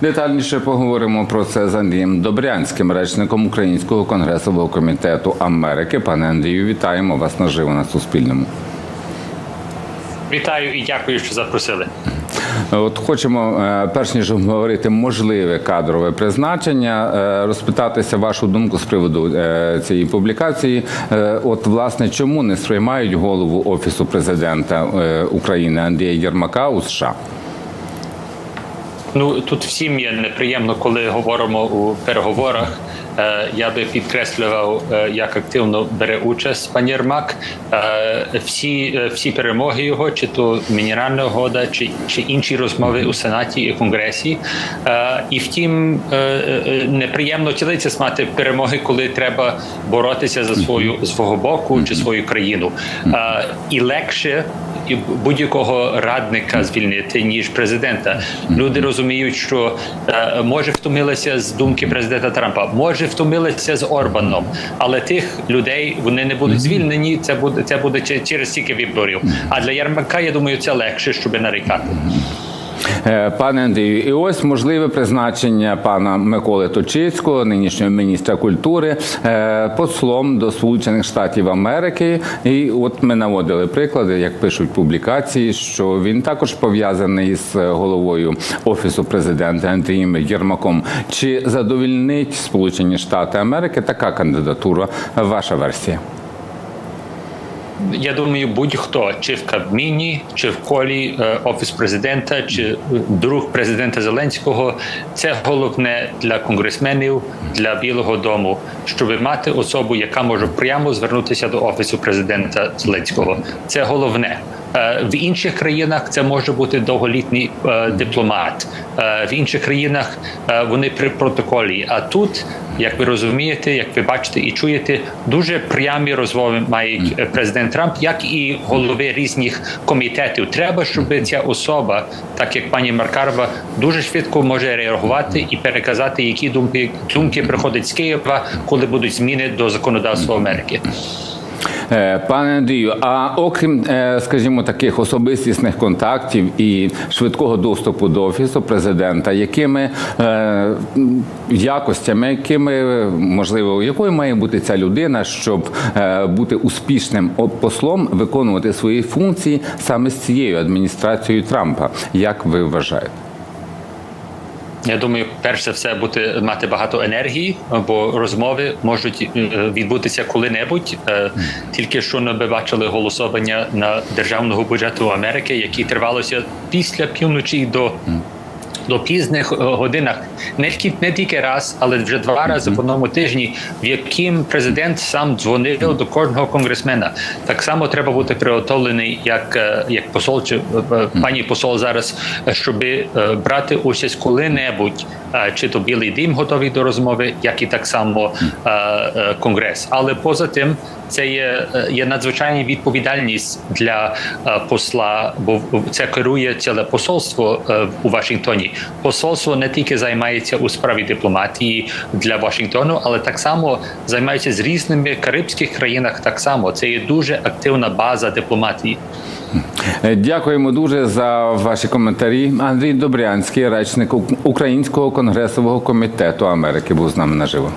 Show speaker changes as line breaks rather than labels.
Детальніше поговоримо про це з Андрієм Добрянським, речником Українського конгресового комітету Америки. Пане Андрію, вітаємо вас наживо на Суспільному.
Вітаю і дякую, що запросили.
От хочемо, е, перш ніж обговорити можливе кадрове призначення, е, розпитатися вашу думку з приводу е, цієї публікації. От, власне, чому не сприймають голову офісу президента України Андрія Єрмака у США?
Ну тут всім є неприємно, коли говоримо у переговорах. Я би підкреслював, як активно бере участь пан Єрмак. Всі, всі перемоги його, чи то мінеральна угода, чи, чи інші розмови у сенаті і конгресі. І втім, неприємно тілиться мати перемоги, коли треба боротися за свою свого боку чи свою країну. І легше будь-якого радника звільнити ніж президента. Люди розуміють, що може втомилися з думки президента Трампа, може втомилися з Орбаном, але тих людей вони не будуть звільнені. Це буде це буде че- через стільки виборів. А для Ярмака я думаю, це легше, щоб нарікати.
Е, Пане Андрію, і ось можливе призначення пана Миколи Точицького, нинішнього міністра культури, е, послом до Сполучених Штатів Америки. І от ми наводили приклади, як пишуть публікації, що він також пов'язаний з головою офісу президента Андрієм Єрмаком. Чи задовільнить Сполучені Штати Америки така кандидатура? Ваша версія?
Я думаю, будь-хто чи в Кабміні, чи в колі е, офіс президента, чи е, друг президента Зеленського, це головне для конгресменів, для Білого Дому, щоб мати особу, яка може прямо звернутися до офісу президента Зеленського. Це головне. Е, В інших країнах це може бути довголітній е, дипломат. Е, В інших країнах вони при протоколі. А тут, як ви розумієте, як ви бачите і чуєте, дуже прямі розмови е, президент Трамп, як і голови різних комітетів. Треба, щоб ця особа, так як пані Маркарова, дуже швидко може реагувати і переказати, які думки думки приходять з Києва, коли будуть зміни до законодавства Америки.
Е, Пане Андрію, а окрім, е, скажімо, таких особистісних контактів і швидкого доступу до офісу президента, якими е, якостями, якими можливо, якою має бути ця людина, щоб бути успішним послом, виконувати свої функції саме з цією адміністрацією Трампа? Як ви вважаєте?
Я думаю, перш за все бути мати багато енергії, бо розмови можуть е, відбутися коли-небудь. Е, Тільки що ми бачили голосування на державного бюджету Америки, які тривалося після півночі до. До пізних е, годинах не тільки не тільки раз, але вже два рази в одному тижні, в яким президент сам дзвонив до кожного конгресмена. Так само треба бути приготовлений, як, е, як посол чи е, пані посол зараз, щоб брати участь коли-небудь, чи то Білий Дім готовий до розмови, як і так само конгрес. Але поза тим, це є, є надзвичайна відповідальність для посла, бо це керує ціле посольство у Вашингтоні. Посольство не тільки займається у справі дипломатії для Вашингтону, але так само займається з різними карибських країнах. Так само це є дуже активна база дипломатії.
Е, Дякуємо дуже за ваші коментарі. Андрій Добрянський, речник Українського конгресового комітету Америки, був з нами наживо.